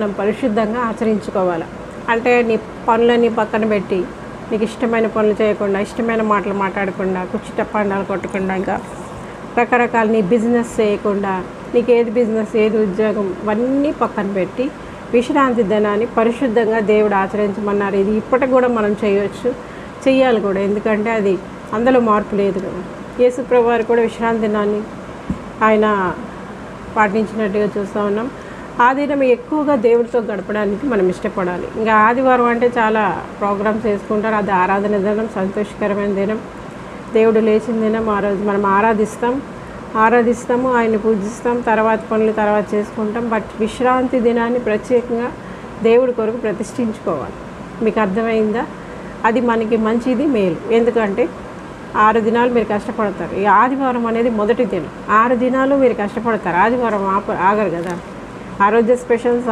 మనం పరిశుద్ధంగా ఆచరించుకోవాలి? అంటే నీ పనులన్నీ పక్కన పెట్టి నీకు ఇష్టమైన పనులు చేయకుండా ఇష్టమైన మాటలు మాట్లాడకుండా కుచ్చిట పండాలు కొట్టకుండా ఇంకా రకరకాల నీ బిజినెస్ చేయకుండా నీకు ఏది బిజినెస్ ఏది ఉద్యోగం ఇవన్నీ పక్కన పెట్టి విశ్రాంతి దినాన్ని పరిశుద్ధంగా దేవుడు ఆచరించమన్నారు. ఇది ఇప్పటికి కూడా మనం చేయవచ్చు చెయ్యాలి కూడా. ఎందుకంటే అది అందులో మార్పు లేదు కదా. యేసుప్రభు వారు కూడా విశ్రాంతి దినాన్ని ఆయన పాటించినట్టుగా చూస్తూ ఉన్నాం. ఆ దినం ఎక్కువగా దేవుడితో గడపడానికి మనం ఇష్టపడాలి. ఇంకా ఆదివారం అంటే చాలా ప్రోగ్రామ్స్ చేసుకుంటారు అది ఆరాధన దినం సంతోషకరమైన దినం. దేవుడు లేచిన దినం ఆ రోజు మనం ఆరాధిస్తాం. ఆరాధిస్తాము ఆయన్ని పూజిస్తాం తర్వాత పనులు తర్వాత చేసుకుంటాం. బట్ విశ్రాంతి దినాన్ని ప్రత్యేకంగా దేవుడి కొరకు ప్రతిష్ఠించుకోవాలి. మీకు అర్థమైందా? అది మనకి మంచిది మేలు. ఎందుకంటే ఆరు దినాలు మీరు కష్టపడతారు. ఈ ఆదివారం అనేది మొదటి దినం. ఆరు దినాలు మీరు కష్టపడతారు. ఆదివారం ఆప ఆగరు కదా? ఆ రోజు స్పెషల్స్